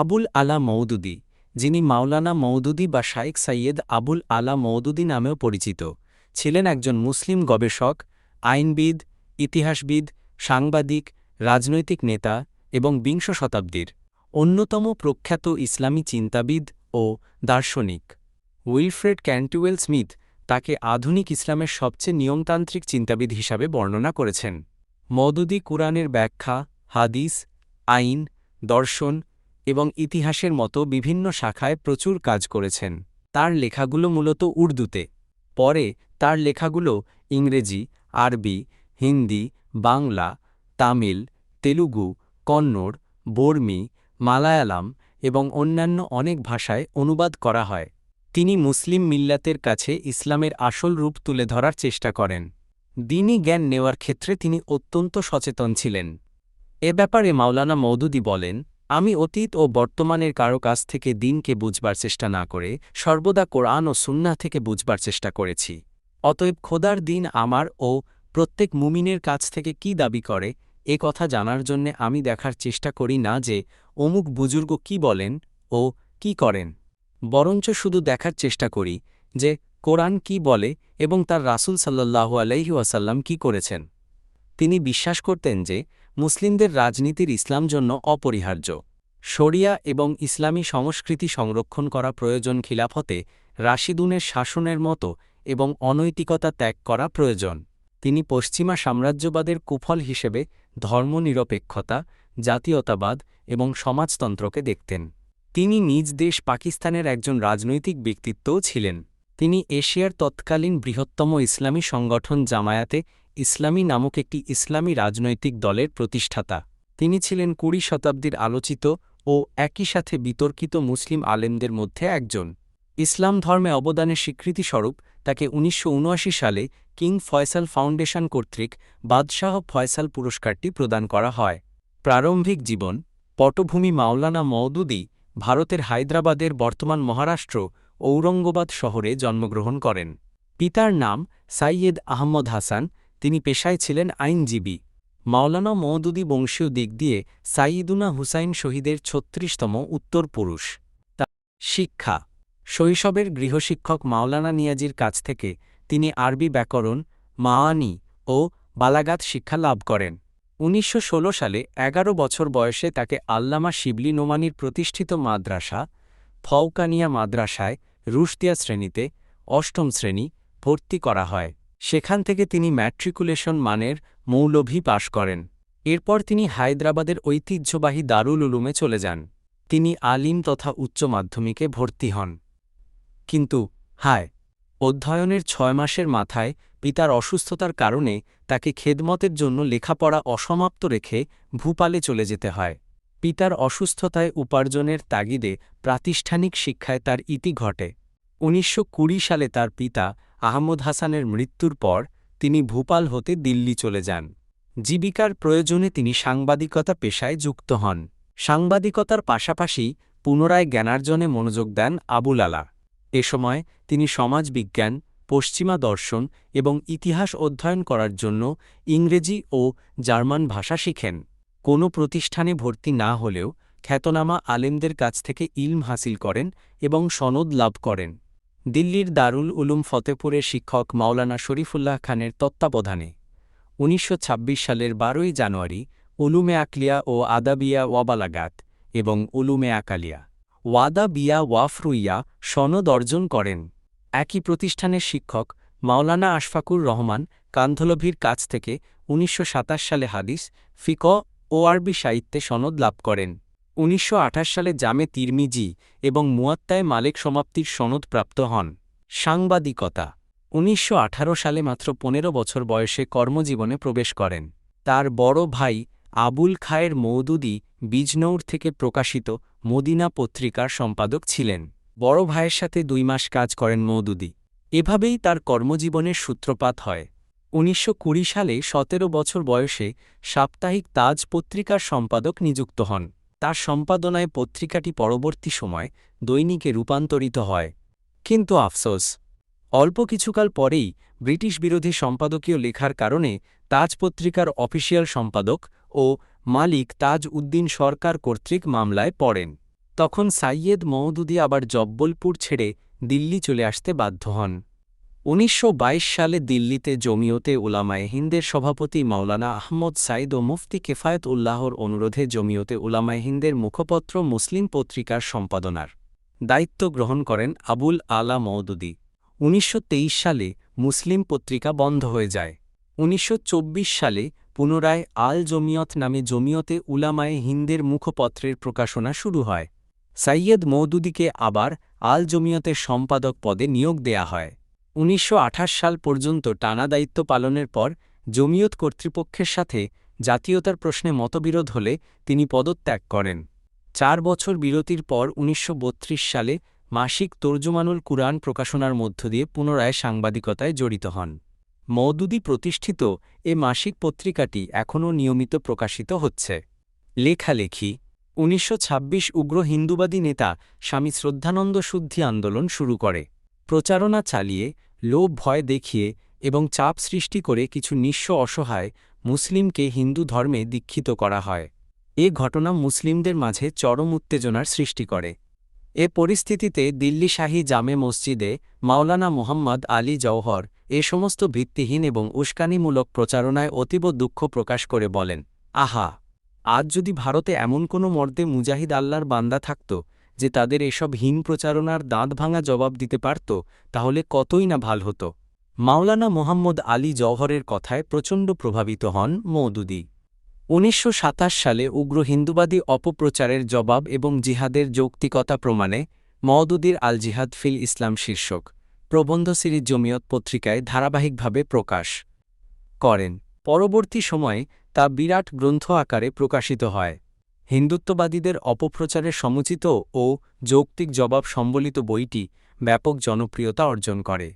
আবুল আলা মৌদুদি যিনি মাওলানা মৌদুদি বা শাইখ সাইয়েদ আবুল আলা মৌদুদি নামেও পরিচিত, ছিলেন একজন মুসলিম গবেষক, আইনবিদ, ইতিহাসবিদ, সাংবাদিক, রাজনৈতিক নেতা এবং বিংশ শতাব্দীর অন্যতম প্রখ্যাত ইসলামী চিন্তাবিদ ও দার্শনিক। উইলফ্রেড ক্যান্টুয়েল স্মিথ তাকে আধুনিক ইসলামের সবচেয়ে নিয়মতান্ত্রিক চিন্তাবিদ হিসাবে বর্ণনা করেছেন। মদুদি কুরআনের ব্যাখ্যা, হাদিস, আইন, দর্শন এবং ইতিহাসের মতো বিভিন্ন শাখায় প্রচুর কাজ করেছেন। তার লেখাগুলো মূলত উর্দুতে। পরে তার লেখাগুলো ইংরেজি, আরবি, হিন্দি, বাংলা, তামিল, তেলুগু, কন্নড়, বর্মী, মালায়ালাম এবং অন্যান্য অনেক ভাষায় অনুবাদ করা হয়। তিনি মুসলিম মিল্লাতের কাছে ইসলামের আসল রূপ তুলে ধরার চেষ্টা করেন। দিনই জ্ঞান নেওয়ার ক্ষেত্রে তিনি অত্যন্ত সচেতন ছিলেন। এ ব্যাপারে মাওলানা মৌদুদি বলেন আমি অতীত ও বর্তমানের কারও কাছ থেকে দিনকে বুঝবার চেষ্টা না করে, সর্বদা কোরআন ও সুন্না থেকে বুঝবার চেষ্টা করেছি। অতএব খোদার দিন আমার ও প্রত্যেক মুমিনের কাছ থেকে কি দাবি করে, এ কথা জানার জন্যে আমি দেখার চেষ্টা করি না যে, অমুক বুজুর্গ কি বলেন ও কি করেন। বরঞ্চ শুধু দেখার চেষ্টা করি যে, কোরআন কি বলে এবং তার রাসূল সাল্লাল্লাহু আলাইহি কি করেছেন। তিনি বিশ্বাস করতেন যে মুসলিমদের রাজনীতির ইসলাম জন্য অপরিহার্য। শরিয়া এবং ইসলামী সংস্কৃতি সংরক্ষণ করা প্রয়োজন খিলাফতে রাশিদুনের শাসনের মতো এবং অনৈতিকতা ত্যাগ করা প্রয়োজন। তিনি পশ্চিমা সাম্রাজ্যবাদের কুফল হিসেবে ধর্মনিরপেক্ষতা, জাতীয়তাবাদ এবং সমাজতন্ত্রকে দেখতেন। তিনি নিজ দেশ পাকিস্তানের একজন রাজনৈতিক ব্যক্তিত্বও ছিলেন। তিনি এশিয়ার তৎকালীন বৃহত্তম ইসলামী সংগঠন জামায়াতে ইসলামী নামক একটি ইসলামী রাজনৈতিক দলের প্রতিষ্ঠাতা। তিনি ছিলেন কুড়ি শতাব্দীর আলোচিত ও একই সাথে বিতর্কিত মুসলিম আলেমদের মধ্যে একজন। ইসলাম ধর্মে অবদানের স্বীকৃতিস্বরূপ তাকে উনিশশো উনআশি সালে কিং ফয়সাল ফাউন্ডেশন কর্তৃক বাদশাহ ফয়সাল পুরস্কারটি প্রদান করা হয়। প্রারম্ভিক জীবন, পটভূমি মাওলানা মওদুদি, ভারতের হায়দ্রাবাদের বর্তমান মহারাষ্ট্র, ঔরঙ্গাবাদ শহরে জন্মগ্রহণ করেন। পিতার নাম সাইয়েদ আহমদ হাসান তিনি পেশায় ছিলেন আইনজীবী। মাওলানা মওদুদি বংশীয় দিক দিয়ে সাইয়দুনা হুসাইন শহীদের ছত্রিশতম উত্তর পুরুষ। শিক্ষা। শৈশবের গৃহশিক্ষক মাওলানা নিয়াজির কাছ থেকে তিনি আরবি ব্যাকরণ মাওয়ানি ও বালাগাত শিক্ষা লাভ করেন। উনিশশো ষোলো সালে এগারো বছর বয়সে তাকে আল্লামা শিবলি নোমানির প্রতিষ্ঠিত মাদ্রাসা, ফওকানিয়া মাদ্রাসায় রুশতিয়া শ্রেণীতে অষ্টম শ্রেণি ভর্তি করা হয়। সেখান থেকে তিনি ম্যাট্রিকুলেশন মানের মৌলভী পাশ করেন। এরপর তিনি হায়দ্রাবাদের ঐতিহ্যবাহী দারুল উলুমে চলে যান। তিনি আলিম তথা উচ্চ মাধ্যমিকে ভর্তি হন। কিন্তু, হায়! অধ্যয়নের ছয় মাসের মাথায় পিতার অসুস্থতার কারণে তাকে খেদমতের জন্য লেখাপড়া অসমাপ্ত রেখে ভূপালে চলে যেতে হয়। পিতার অসুস্থতায় উপার্জনের তাগিদে প্রাতিষ্ঠানিক শিক্ষায় তার ইতি ঘটে। উনিশশো কুড়ি সালে তার পিতা আহমদ হাসানের মৃত্যুর পর তিনি ভূপাল হতে দিল্লি চলে যান। জীবিকার প্রয়োজনে তিনি সাংবাদিকতা পেশায় যুক্ত হন। সাংবাদিকতার পাশাপাশি পুনরায় জ্ঞানার্জনে মনোযোগ দেন আবুল আলা এ সময় তিনি সমাজবিজ্ঞান, পশ্চিমা দর্শন এবং ইতিহাস অধ্যয়ন করার জন্য ইংরেজি ও জার্মান ভাষা শিখেন। কোনো প্রতিষ্ঠানে ভর্তি না হলেও খ্যাতনামা আলেমদের কাছ থেকে ইলম হাসিল করেন এবং সনদ লাভ করেন। দিল্লির দারুল উলুম ফতেপুরের শিক্ষক মাওলানা শরীফুল্লাহ খানের তত্ত্বাবধানে উনিশশো ছাব্বিশ সালের বারোই জানুয়ারি উলুমে আকলিয়া ও আদাবিয়া ওয়াবালাগাত এবং উলুমে আকালিয়া ওয়াদা বিয়া ওয়াফরুইয়া সনদ অর্জন করেন। একই প্রতিষ্ঠানের শিক্ষক মাওলানা আশফাকুর রহমান কান্ধলভির কাছ থেকে উনিশশো সাতাশ সালে হাদিস ফিক ও আরবি সাহিত্যে সনদ লাভ করেন। উনিশশো আঠাশ সালে জামে তিরমিজি এবং মুয়াত্তায় মালেক সমাপ্তির সনদ প্রাপ্ত হন। সাংবাদিকতা। উনিশশো আঠারো সালে মাত্র পনেরো বছর বয়সে কর্মজীবনে প্রবেশ করেন। তার বড় ভাই আবুল খায়ের মৌদুদি বিজনৌর থেকে প্রকাশিত মদিনা পত্রিকার সম্পাদক ছিলেন। বড় ভাইয়ের সাথে দুই মাস কাজ করেন মৌদুদি এভাবেই তার কর্মজীবনের সূত্রপাত হয়। উনিশশো কুড়ি সালে সতেরো বছর বয়সে সাপ্তাহিক তাজ পত্রিকার সম্পাদক নিযুক্ত হন। তার সম্পাদনায় পত্রিকাটি পরবর্তী সময় দৈনিকে রূপান্তরিত হয়। কিন্তু আফসোস, অল্প কিছুকাল পরেই ব্রিটিশ বিরোধী সম্পাদকীয় লেখার কারণে তাজ পত্রিকার অফিসিয়াল সম্পাদক ও মালিক তাজ উদ্দিন সরকার কর্তৃক মামলায় পড়েন। তখন সাইয়েদ মওদুদি আবার জব্বলপুর ছেড়ে দিল্লি চলে আসতে বাধ্য হন। উনিশশো বাইশ সালে দিল্লিতে জমিয়তে উলামায়ে হিন্দের সভাপতি মাওলানা আহমদ সাইদ ও মুফতি কেফায়েত উল্লাহর অনুরোধে জমিয়তে উলামায়ে হিন্দের মুখপত্র মুসলিম পত্রিকার সম্পাদনার দায়িত্ব গ্রহণ করেন আবুল আলা মওদুদি। উনিশশো সালে মুসলিম পত্রিকা বন্ধ হয়ে যায়। উনিশশো চব্বিশ সালে পুনরায় আল জমিয়ত নামে জমিয়তে উলামায়ে হিন্দের মুখপত্রের প্রকাশনা শুরু হয়। সাইয়্যদ মওদুদিকে আবার আল জমিয়তের সম্পাদক পদে নিয়োগ দেয়া হয়। উনিশশো আঠাশ সাল পর্যন্ত টানা দায়িত্ব পালনের পর, জমিয়ত কর্তৃপক্ষের সাথে জাতীয়তার প্রশ্নে মতবিরোধ হলে তিনি পদত্যাগ করেন। চার বছর বিরতির পর উনিশশো বত্রিশ সালে মাসিক তর্জমানুল কুরআন প্রকাশনার মধ্য দিয়ে পুনরায় সাংবাদিকতায় জড়িত হন। মওদুদি প্রতিষ্ঠিত এ মাসিক পত্রিকাটি এখনও নিয়মিত প্রকাশিত হচ্ছে। লেখালেখি। উনিশশো ছাব্বিশ উগ্র হিন্দুবাদী নেতা স্বামী শ্রদ্ধানন্দ শুদ্ধি আন্দোলন শুরু করে। প্রচারণা চালিয়ে, লোভ ভয় দেখিয়ে এবং চাপ সৃষ্টি করে কিছু নিঃস্ব অসহায় মুসলিমকে হিন্দু ধর্মে দীক্ষিত করা হয়। এ ঘটনা মুসলিমদের মাঝে চরম উত্তেজনার সৃষ্টি করে। এ পরিস্থিতিতে দিল্লি শাহী জামে মসজিদে মাওলানা মোহাম্মদ আলী জওহর এ সমস্ত ভিত্তিহীন এবং উস্কানিমূলক প্রচারণায় অতীব দুঃখ প্রকাশ করে বলেন, আহা! আজ যদি ভারতে এমন কোনো মর্দে মুজাহিদ আল্লাহর বান্দা থাকত যে তাদের এসব হীন প্রচারণার দাঁত ভাঙা জবাব দিতে পারত, তাহলে কতই না ভালো হতো। মাওলানা মোহাম্মদ আলী জওহরের কথায় প্রচণ্ড প্রভাবিত হন মৌদুদি উনিশশো সালে উগ্র হিন্দুবাদী অপপ্রচারের জবাব এবং জিহাদের যৌক্তিকতা প্রমাণে মওদুদির আল জিহাদ ফিল ইসলাম শীর্ষক, প্রবন্ধ সিরিজ জমিয়ত পত্রিকায় ধারাবাহিকভাবে প্রকাশ করেন। পরবর্তী সময়ে তা বিরাট গ্রন্থ আকারে প্রকাশিত হয়। হিন্দুত্ববাদীদের অপপ্রচারের সমুচিত ও যৌক্তিক জবাব সম্বলিত বইটি ব্যাপক জনপ্রিয়তা অর্জন করে।